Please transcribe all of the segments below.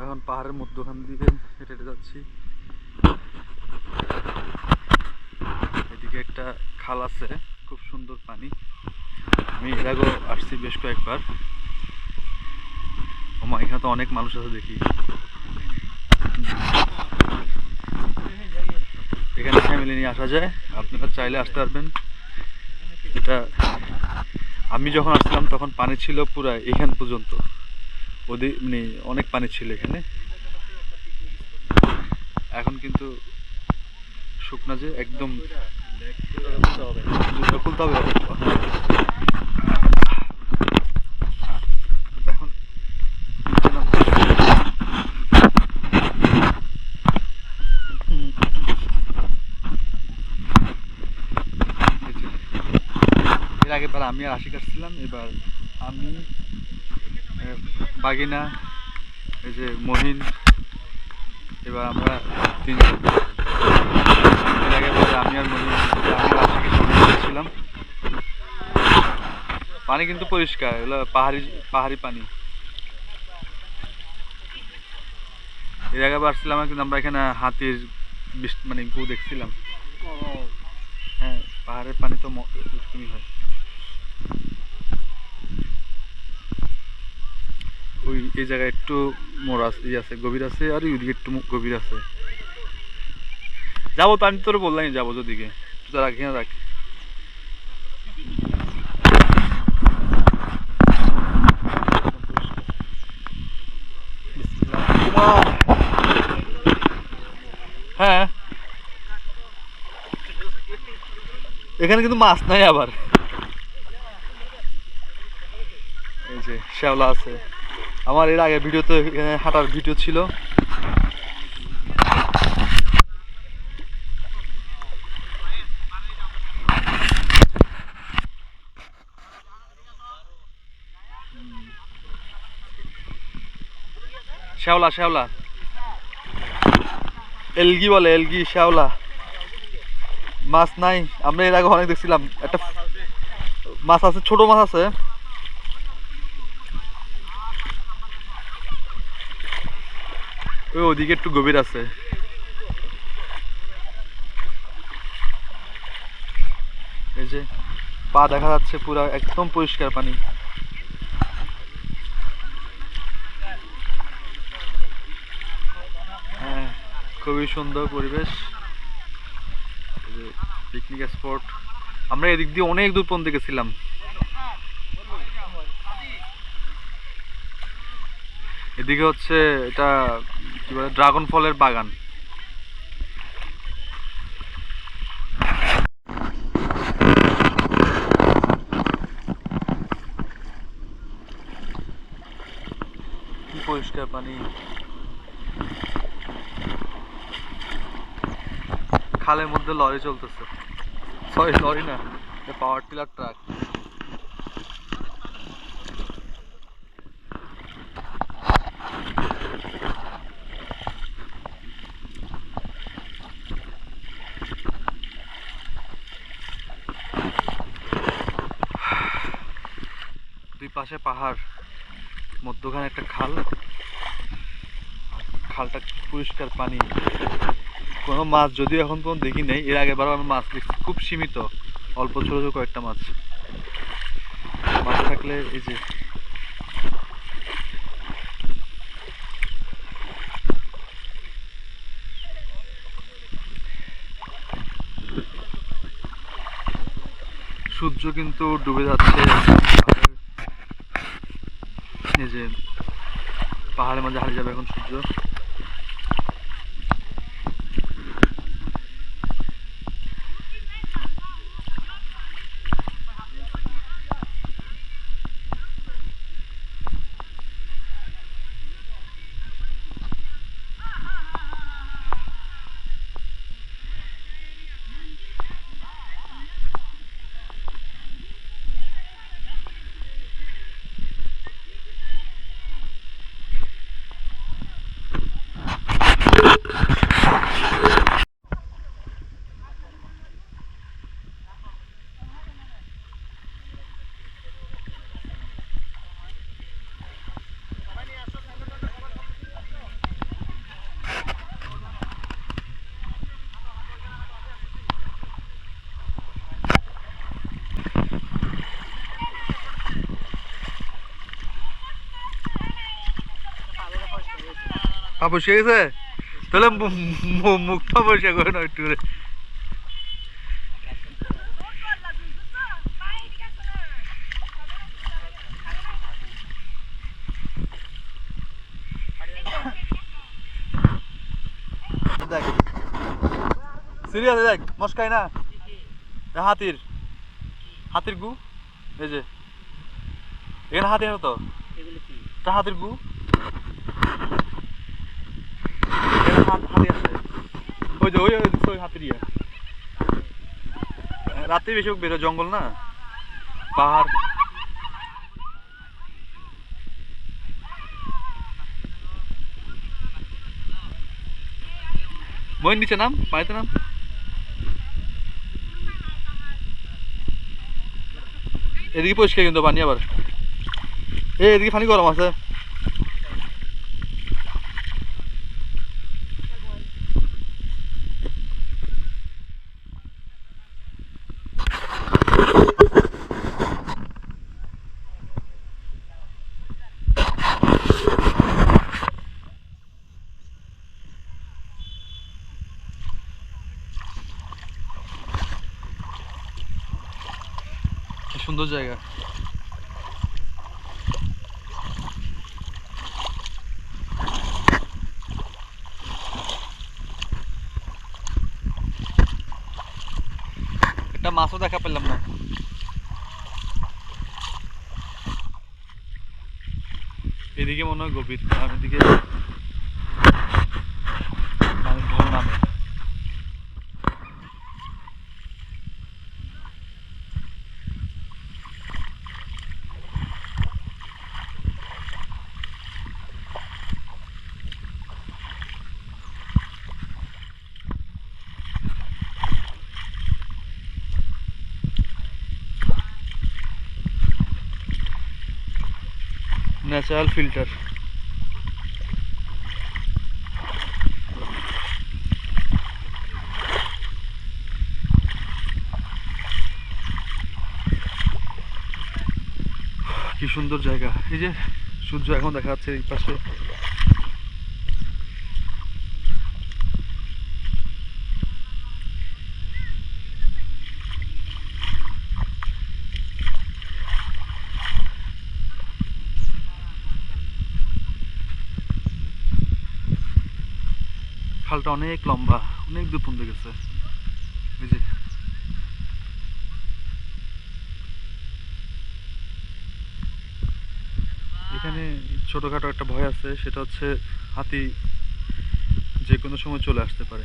আমরা এখন পাহাড়ের মধ্যখান দিকে হেঁটে হেঁটে যাচ্ছি। এদিকে একটা খাল আছে, খুব সুন্দর পানি। আমি এর আগেও আসছি বেশ কয়েকবার। ওমা এখানে তো অনেক মানুষ আছে দেখি। এখানে ফ্যামিলি নিয়ে আসা যায়। আপনারা চাইলে আসতে পারবেন। এটা আমি যখন আসছিলাম তখন পানি ছিল পুরা এখান পর্যন্ত। ওদের মানে অনেক পানি ছিল এখানে। এখন কিন্তু শুকনা যে একদম খুলতে হবে। আগে আমি আর আশিক আসছিলাম, এবার আমি বাগিনা, এই যে মহিন, এবার আমরা তিনজন। আমি আর মহিন ছিলাম পানি কিন্তু পরিষ্কার পাহাড়ি পাহাড়ি পানি। এর আগে আসছিলাম কিন্তু আমরা এখানে হাতির মানে গু দেখছিলাম। হ্যাঁ পাহাড়ের পানি তো এরকমই হয়। ওই এই জায়গায় একটু মোড় আছে ইয়ে আছে, গভীর আছে, আর ওইদিকে একটু গভীর আছে। যাব তো, আমি তোর বললাম যাব যদিকে। তুই রাখ এখানে রাখ হ্যাঁ। এখানে কিন্তু মাছ নাই আবার। এই যে, শ্যাওলা আছে। আমার এর আগে ভিডিওতে এখানে হাঁটার ভিডিও ছিল। শ্যাওলা শ্যাওলা। এলগি বলে, এলগি, শ্যাওলা। মাছ নাই, আমরা এর আগে অনেক দেখছিলাম। একটা মাছ আছে, ছোট মাছ আছে। ওই ওদিকে একটু গভীর আছে। এই যে পা দেখা যাচ্ছে পুরো একদম পরিষ্কার পানি। হ্যাঁ খুবই সুন্দর পরিবেশ। পিকনিক স্পট আমরা এদিক দিয়ে অনেক দূর পর্যন্ত গেছিলাম। এদিকে হচ্ছে এটা কি বলে ড্রাগন ফলের বাগান। পরিষ্কার পানি। খালের মধ্যে লরি চলতেছে। সরি লরি না পাওয়ার টিলার ট্রাক পাশে পাহাড়, মধ্যখানে একটা খাল। খালটা পরিষ্কার পানি। কোনো মাছ যদিও এখন পর্যন্ত দেখি নাই, এর আগে বারও আমি মাছ দেখছি। খুব সীমিত, অল্প ছোট ছোট কয়েকটা মাছ। মাছ থাকলে এই যে সূর্য কিন্তু ডুবে যাচ্ছে। এই যে পাহাড়ের মাঝে হারিয়ে যাবে এখন সূর্য। বসে গেছে? তাহলে মুখটা বসে করে না একটু দেখ সিরিয়াস দেখ, মস্কাই না? হাতির। হাতির গু? এই যে। এখানে হাতি? তো হাতির গু এখানে হাত হাতি আছে। ওই রাতে বেশি বেরো, জঙ্গল না? পাহাড়। মই নিচে নাম? পানিতে নাম? এদিকে পরিষ্কার কিন্তু পানি আবার। এদিকে পানি গরম আছে। কি সুন্দর জায়গা একটা মাছও দেখা পেলাম না এদিকে মনে হয় গভীর আর এদিকে পানির ঢল নামে ন্যাচারাল ফিল্টার কি সুন্দর জায়গা। এই যে সূর্য এখন দেখা যাচ্ছে এই পাশে। খালটা অনেক লম্বা, অনেক দূর পর্যন্ত গেছে। এই যে। এখানে ছোটখাটো একটা ভয় আছে, সেটা হচ্ছে হাতি যে কোনো সময় চলে আসতে পারে।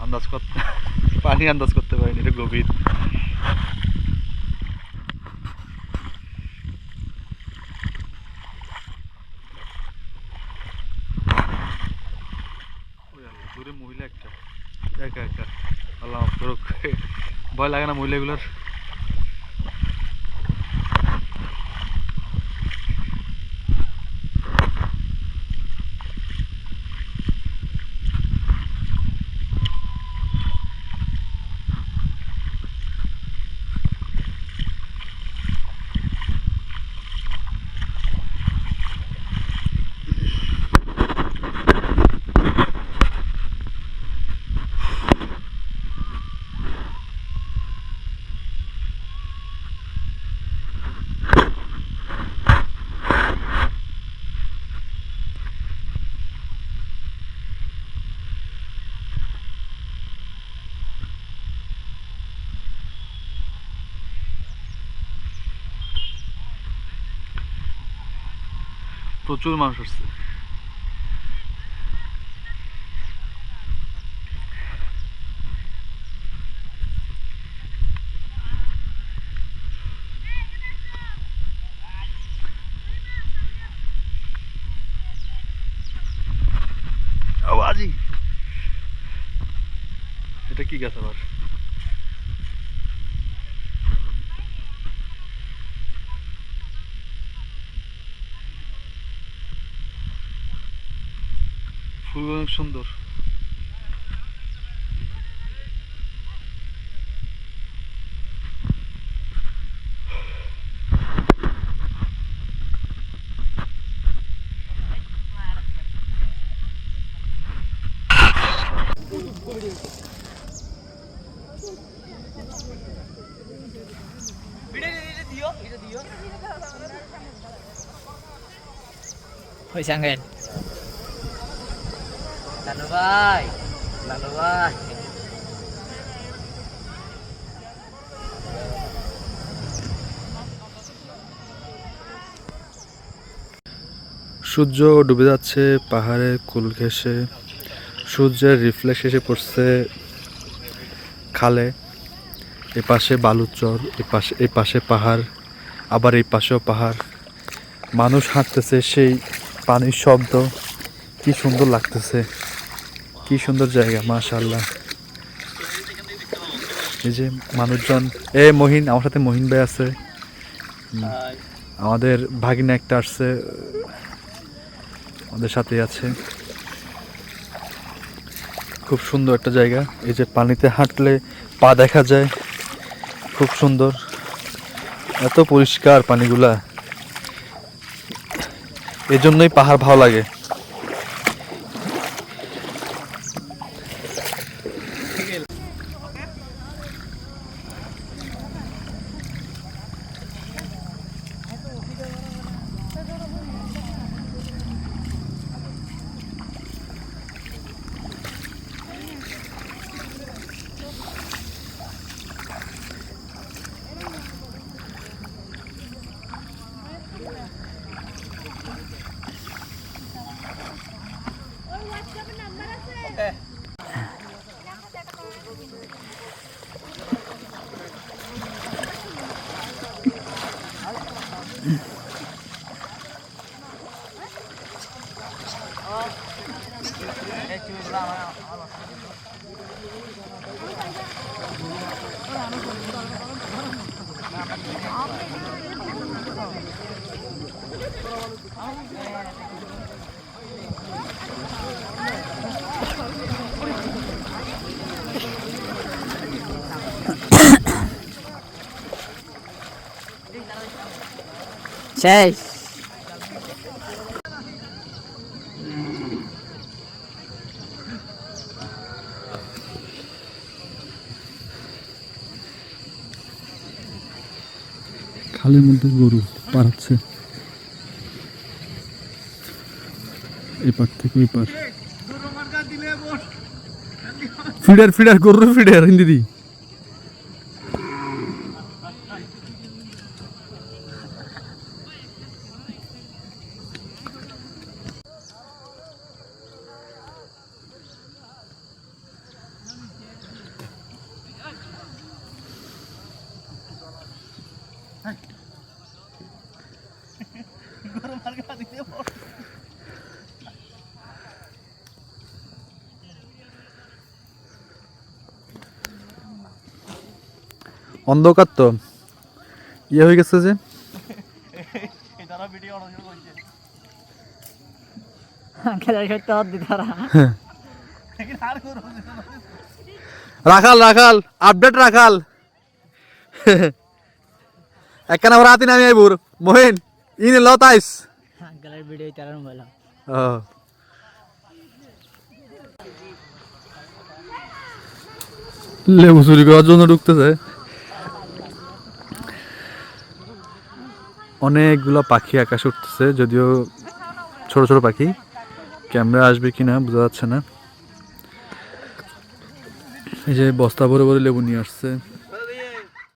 আন্দাজ করতে পানি আন্দাজ করতে পারিনি, এটা গভীর ওই আল্লাহ, দূরে মহিলা একটা। একা একা। আল্লাহ ভয় লাগে না মহিলাগুলোর। প্রচুর মানুষ আসছে। খুবই সুন্দর Hoy Sangel. ভাই, লালু সূর্য ডুবে যাচ্ছে পাহাড়ের কুল ঘেঁষে। সূর্যের রিফ্লেক্স এসে পড়ছে খালে। এ পাশে বালুর চর এ পাশে এ পাশে পাহাড়, আবার এই পাশেও পাহাড়। মানুষ হাঁটতেছে, সেই পানির শব্দ কি সুন্দর লাগতেছে। কি সুন্দর জায়গা মাশাল্লাহ এই যে মানুষজন, এ মহিন, আমার সাথে মহিন ভাই আছে। আমাদের ভাগিনা একটা আসছে, আমাদের সাথে আছে। খুব সুন্দর একটা জায়গা, এই যে পানিতে হাঁটলে পা দেখা যায়, খুব সুন্দর। এত পরিষ্কার পানিগুলা। এজন্যই পাহাড় ভালো লাগে। শেষ খালের মধ্যে গরু পাড়াচ্ছে। এপার থেকে ওই পার ফিডার ফিডার গরুর ফিডার হিন্দি অন্ধকার তো। ইয়ে হয়ে গেছে যে। রাখাল রাখাল আপডেট রাখাল। একখানা আবার হাতি নামি আইবুর। মোহিন ইন লতাইস ভিডিও মোবাইল লেবু চুরি করার জন্য ঢুকতেছে। অনেকগুলো পাখি আকাশে উঠতেছে, যদিও ছোট ছোট পাখি। ক্যামেরা আসবে কিনা বোঝা যাচ্ছে না। এই যে বস্তা ভরে ভরে লেবু নিয়ে আসছে।